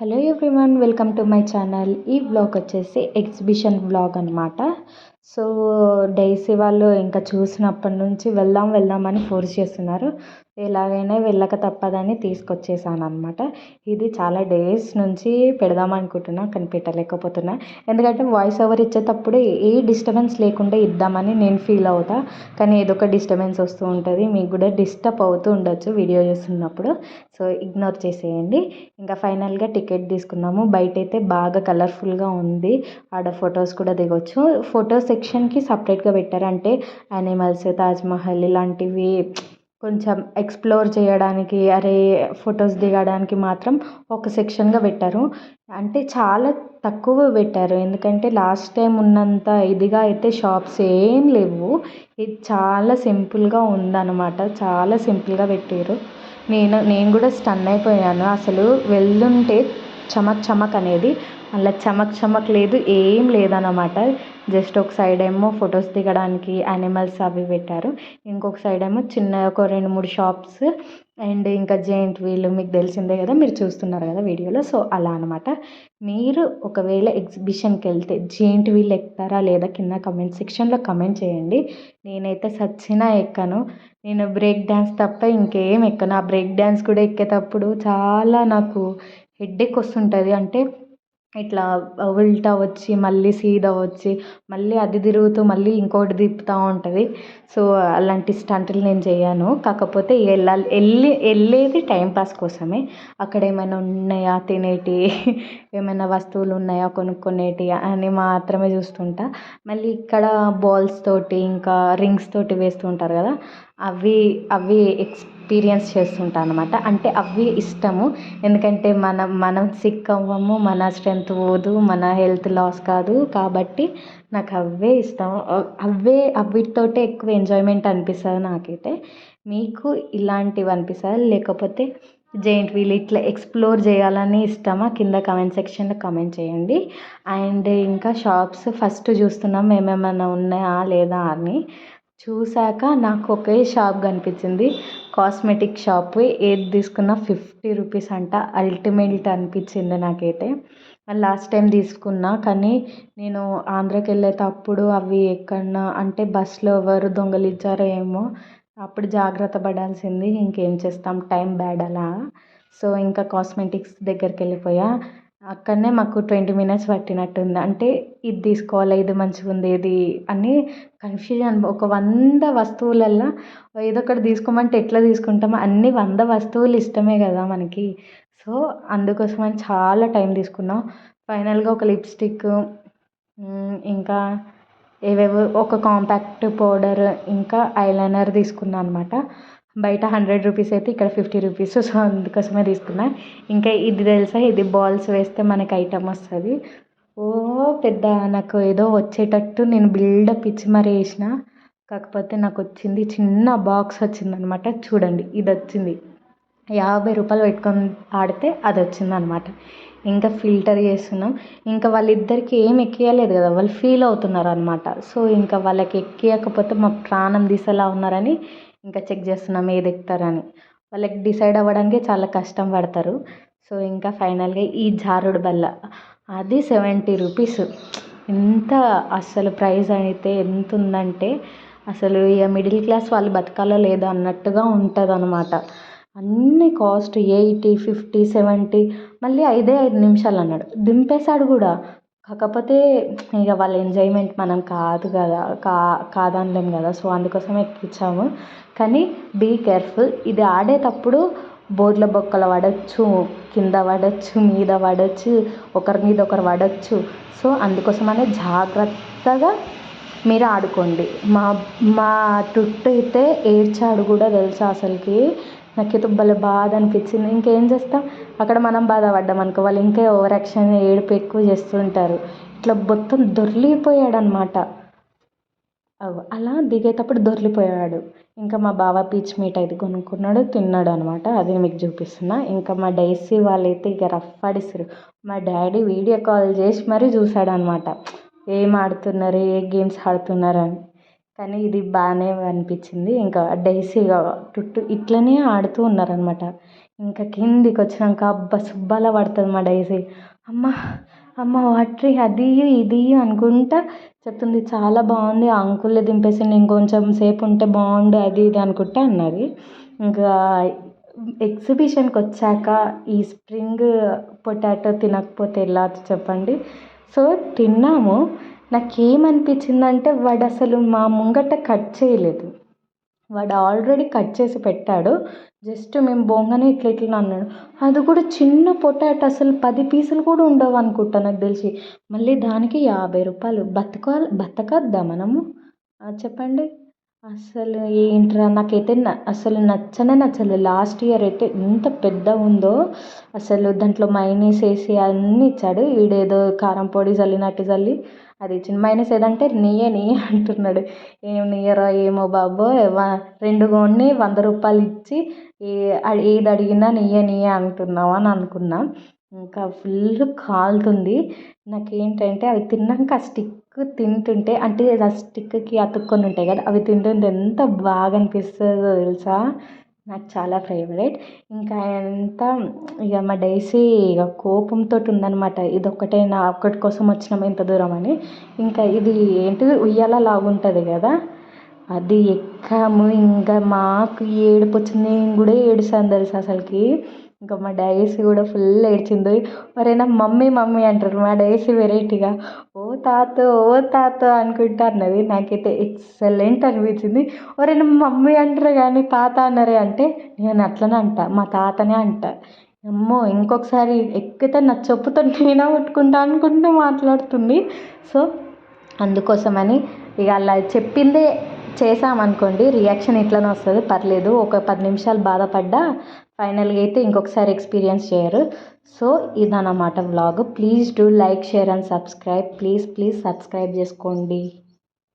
Hello everyone welcome to my channel ఈ blog వచ్చేసి exhibition blog అనమాట సో డైసీ వాళ్ళు ఇంకా చూసినప్పటి నుంచి వెళ్దాం వెళ్దాం అని ఫోర్స్ చేస్తున్నారు. ఎలాగైనా వెళ్ళక తప్పదని తీసుకొచ్చేసాను అనమాట ఇది చాలా డేస్ నుంచి పెడదాం అనుకుంటున్నా కానీ పెట్టలేకపోతున్నా ఎందుకంటే వాయిస్ ఓవర్ ఇచ్చేటప్పుడు ఏ డిస్టర్బెన్స్ లేకుండా ఇద్దామని నేను ఫీల్ అవుతా. కానీ ఏదో ఒక డిస్టర్బెన్స్ వస్తూ ఉంటుంది. మీకు కూడా డిస్టర్బ్ అవుతూ ఉండొచ్చు వీడియో చూస్తున్నప్పుడు. సో ఇగ్నోర్ చేసేయండి. ఇంకా ఫైనల్గా టికెట్ తీసుకున్నాము. బయట అయితే బాగా కలర్ఫుల్గా ఉంది. ఆడ ఫొటోస్ కూడా దిగొచ్చు. ఫొటోస్ సెక్షన్కి సపరేట్గా పెట్టారు. అంటే యానిమల్స్ తాజ్మహల్ ఇలాంటివి కొంచెం ఎక్స్ప్లోర్ చేయడానికి అరే ఫొటోస్ దిగడానికి మాత్రం ఒక సెక్షన్గా పెట్టారు. అంటే చాలా తక్కువ పెట్టారు. ఎందుకంటే లాస్ట్ టైం ఉన్నంత ఇదిగా అయితే షాప్స్ ఏం లేవు. ఇది చాలా సింపుల్గా ఉందన్నమాట. చాలా సింపుల్గా పెట్టారు. నేను నేను కూడా స్టన్ అయిపోయాను. అసలు వెళ్తుంటే చమక్ చమక్ అనేది అలా చమక్ చమక్ లేదు ఏం లేదన్నమాట. జస్ట్ ఒక సైడ్ ఏమో ఫొటోస్ దిగడానికి యానిమల్స్ అవి పెట్టారు. ఇంకొక సైడ్ ఏమో చిన్న ఒక రెండు మూడు షాప్స్ అండ్ ఇంకా జెయింట్ వీల్ మీకు తెలిసిందే కదా మీరు చూస్తున్నారు కదా వీడియోలో. సో అలా అనమాట మీరు ఒకవేళ ఎగ్జిబిషన్కి వెళ్తే జెయింట్ వీల్ ఎక్కుతారా లేదా కింద కమెంట్ సెక్షన్లో కమెంట్ చేయండి. నేనైతే సచ్చినా ఎక్కను. నేను బ్రేక్ డ్యాన్స్ తప్ప ఇంకేం ఎక్కను. ఆ బ్రేక్ డ్యాన్స్ కూడా ఎక్కేటప్పుడు చాలా నాకు హెడ్డేక్ వస్తుంటుంది అంటే ఇట్లా ఉల్టా వచ్చి మళ్ళీ సీదా వచ్చి మళ్ళీ అది తిరుగుతూ మళ్ళీ ఇంకోటి తిప్పుతూ ఉంటుంది. సో అలాంటి స్టంట్లు నేను చేయను. కాకపోతే వెళ్ళాలి వెళ్ళి వెళ్ళేది టైంపాస్ కోసమే. అక్కడ ఏమైనా ఉన్నాయా తినేటివి ఏమైనా వస్తువులు ఉన్నాయా కొనుక్కునేటివి అని మాత్రమే చూస్తుంటా. మళ్ళీ ఇక్కడ బాల్స్ తోటి ఇంకా రింగ్స్ తోటి వేస్తుంటారు కదా అవి అవి ఎక్స్పీరియన్స్ చేస్తుంటాను అనమాట అంటే అవి ఇష్టము. ఎందుకంటే మనం మనం సిక్ అవ్వము మన స్ట్రెంత్ పోదు మన హెల్త్ లాస్ కాదు. కాబట్టి నాకు అవే ఇష్టం. అవే అవిటితోటే ఎక్కువ ఎంజాయ్మెంట్ అనిపిస్తుంది నాకైతే. మీకు ఇలాంటివి అనిపిస్తుంది? లేకపోతే జెయింట్ వీల్ ఇట్లా ఎక్స్ప్లోర్ చేయాలని ఇష్టమా? కింద కమెంట్ సెక్షన్లో కమెంట్ చేయండి. అండ్ ఇంకా షాప్స్ ఫస్ట్ చూస్తున్నాం. ఏమేమైనా ఉన్నాయా? లేదా అని. చూసాక నాకు ఒకే షాప్ కనిపించింది. Cosmetic shop. ఏది తీసుకున్నా ఫిఫ్టీ రూపీస్ అంట. అల్టిమేట్ అనిపించింది నాకైతే. లాస్ట్ టైం తీసుకున్నా కానీ నేను ఆంధ్రాకి వెళ్ళేటప్పుడు అవి ఎక్కడన్నా అంటే బస్సులో ఎవరు దొంగలించారో ఏమో అప్పుడు జాగ్రత్త పడాల్సింది. ఇంకేం చేస్తాం? టైం బ్యాడ్ అలా. సో ఇంకా కాస్మెటిక్స్ దగ్గరికి వెళ్ళిపోయా. అక్కడనే మాకు ట్వంటీ మినిట్స్ పట్టినట్టుంది. అంటే ఇది తీసుకోవాలి ఇది మంచిగా ఉంది ఇది అని కన్ఫ్యూజన్ ఒక వంద వస్తువులల్లో ఏదో ఒకటి తీసుకోమంటే ఎట్లా తీసుకుంటాము అన్ని వంద వస్తువులు ఇష్టమే కదా మనకి. సో అందుకోసమని చాలా టైం తీసుకున్నాం. ఫైనల్గా ఒక లిప్స్టిక్ ఇంకా ఏవేవో ఒక కాంపాక్ట్ పౌడర్ ఇంకా ఐలైనర్ తీసుకున్నాను అనమాట బయట హండ్రెడ్ రూపీస్ అయితే ఇక్కడ ఫిఫ్టీ రూపీస్. సో అందుకోసమే తీసుకున్నా. ఇంకా ఇది తెలుసా? ఇది బాల్స్ వేస్తే మనకి ఐటమ్ వస్తుంది. ఓ పెద్ద నాకు ఏదో వచ్చేటట్టు నేను బిల్డప్ ఇచ్చి మరీ వేసిన. కాకపోతే నాకు వచ్చింది చిన్న బాక్స్ వచ్చింది అనమాట చూడండి ఇది వచ్చింది. యాభై రూపాయలు పెట్టుకొని ఆడితే అది వచ్చింది అనమాట ఇంకా ఫిల్టర్ చేస్తున్నాం. ఇంకా వాళ్ళిద్దరికి ఏం ఎక్కియలేదు కదా వాళ్ళు ఫీల్ అవుతున్నారు అనమాట సో ఇంకా వాళ్ళకి ఎక్కియకపోతే మా ప్రాణం తీసేలా ఉన్నారని ఇంకా చెక్ చేస్తున్నాం ఏది ఎక్కుతారని. వాళ్ళకి డిసైడ్ అవ్వడానికి చాలా కష్టం పడతారు. సో ఇంకా ఫైనల్గా ఈ జారుడు బల్ల. అది సెవెంటీ రూపీస్. ఎంత అసలు ప్రైస్ అయితే ఎంత ఉందంటే అసలు ఇక మిడిల్ క్లాస్ వాళ్ళు బతకాలో లేదో అన్నట్టుగా ఉంటుంది అనమాట అన్ని కాస్ట్ ఎయిటీ ఫిఫ్టీ సెవెంటీ మళ్ళీ ఐదే ఐదు నిమిషాలు అన్నాడు. దింపేశాడు కూడా. కాకపోతే ఇక వాళ్ళ ఎంజాయ్మెంట్ మనం కాదు కదా కా కాదనలేం కదా సో అందుకోసం ఎక్కించాము కానీ బీ కేర్ఫుల్. ఇది ఆడేటప్పుడు బోర్ల బొక్కలు పడవచ్చు కింద పడవచ్చు మీద పడవచ్చు ఒకరి మీద ఒకరు పడవచ్చు సో అందుకోసమనే జాగ్రత్తగా మీరు ఆడుకోండి. మా మా టుట్టు అయితే ఏడ్చాడు కూడా తెలుసా అసలుకి. నాకైతే భలే బాధ అనిపించింది. ఇంకేం చేస్తాం? అక్కడ మనం బాధపడ్డాం అనుకో వాళ్ళు ఇంకా ఓవర్ యాక్షన్ ఏడుపు ఎక్కువ చేస్తుంటారు. ఇట్లా మొత్తం దొర్లిపోయాడు అనమాట అలా దిగేటప్పుడు దొర్లిపోయాడు ఇంకా మా బావ పీచ్ మీట్ అయితే కొనుక్కున్నాడు తిన్నాడు అనమాట అది మీకు చూపిస్తున్నా. ఇంకా మా డైసీ వాళ్ళైతే ఇక రఫ్ ఆడిస్తారు మా డాడీ వీడియో కాల్ చేసి మరీ చూశాడు అనమాట ఏం ఆడుతున్నారు? ఏ గేమ్స్ ఆడుతున్నారు అని. కానీ ఇది బాగానే అనిపించింది. ఇంకా డైసీగా చుట్టూ ఇట్లనే ఆడుతూ ఉన్నారనమాట ఇంకా కిందికి వచ్చినాక అబ్బా సుబ్బాల పడుతుంది మా డైసీ. అమ్మ అమ్మ వాటర్ అది ఇది అనుకుంటా చెప్తుంది. చాలా బాగుంది. ఆ అంకులే దింపేసి ఇంకొంచెం సేపు ఉంటే బాగుండు అది ఇది అనుకుంటా అన్నది. ఇంకా ఎగ్జిబిషన్కి వచ్చాక ఈ స్ప్రింగ్ పొటాటో తినకపోతే ఎలా చెప్పండి? సో తిన్నాము. నాకు వాడు అసలు మా ముంగట కట్ చేయలేదు. వాడు ఆల్రెడీ కట్ చేసి పెట్టాడు. జస్ట్ మేము బొంగనే ఇట్లా ఇట్లా అన్నాడు. అది కూడా చిన్న పొటాటో అసలు పది పీసులు కూడా ఉండవు అనుకుంటా నాకు తెలిసి. మళ్ళీ దానికి యాభై రూపాయలు. బతకాలి బతకద్దా మనము? చెప్పండి. అసలు ఏంట్రా నాకైతే అసలు నచ్చనే నచ్చలేదు. లాస్ట్ ఇయర్ అయితే ఎంత పెద్దగా ఉందో అసలు దాంట్లో మైనస్ వేసి అన్నీ ఇచ్చాడు. వీడేదో కారం పొడి చల్లినట్టు చల్లి అది ఇచ్చింది మైనస్ ఏదంటే నెయ్యే నెయ్యి అంటున్నాడు. ఏం నెయ్యరా ఏమో బాబో రెండు కొన్ని వంద రూపాయలు ఇచ్చి ఏ ఏది అడిగినా నెయ్యే నెయ్యే అంటున్నావు అని అనుకున్నా. ఇంకా ఫుల్ కాలుతుంది. నాకు ఏంటంటే అవి తిన్నాక ఆ స్టిక్ తింటుంటే అంటే ఆ స్టిక్కి అతుక్కొని ఉంటాయి కదా అవి తింటుంటే ఎంత బాగా అనిపిస్తుందో తెలుసా? నాకు చాలా ఫేవరెట్. ఇంకా ఎంత ఇక మా డైసీ ఇక కోపంతో ఉందనమాట ఇది ఒక్కటే నా ఒక్కటి కోసం వచ్చినాము ఇంత దూరం అని. ఇంకా ఇది ఏంటిది? ఉయ్యాల లాగుంటుంది కదా. అది ఎక్కాము. ఇంకా మాకు ఏడుపు వచ్చింది. నేను కూడా ఏడుస్తాను తెలుసా అసలుకి. ఇంకా మా డైసీ కూడా ఫుల్ ఏడ్చింది. ఎవరైనా మమ్మీ మమ్మీ అంటారు. మా డైసీ వెరైటీగా ఓ తాత ఓ తాత అనుకుంటా అన్నది. నాకైతే ఎక్సలెంట్ అనిపించింది. ఎవరైనా మమ్మీ అంటారు కానీ తాత అన్నారే అంటే నేను అట్లనే అంట మా తాతనే అంట. అమ్మో ఇంకొకసారి ఎక్కితే నా చెప్పుతో నేనే పట్టుకుంటా అనుకుంటూ మాట్లాడుతుంది. సో అందుకోసమని ఇక అలా చెప్పిందే చేసామనుకోండి రియాక్షన్ ఇట్లనే వస్తుంది. పర్లేదు ఒక పది నిమిషాలు బాధపడ్డా ఫైనల్గా అయితే ఇంకొకసారి ఎక్స్పీరియన్స్ చేయరు. సో ఇదన్నమాట vlog please do like share and subscribe please please subscribe చేసుకోండి.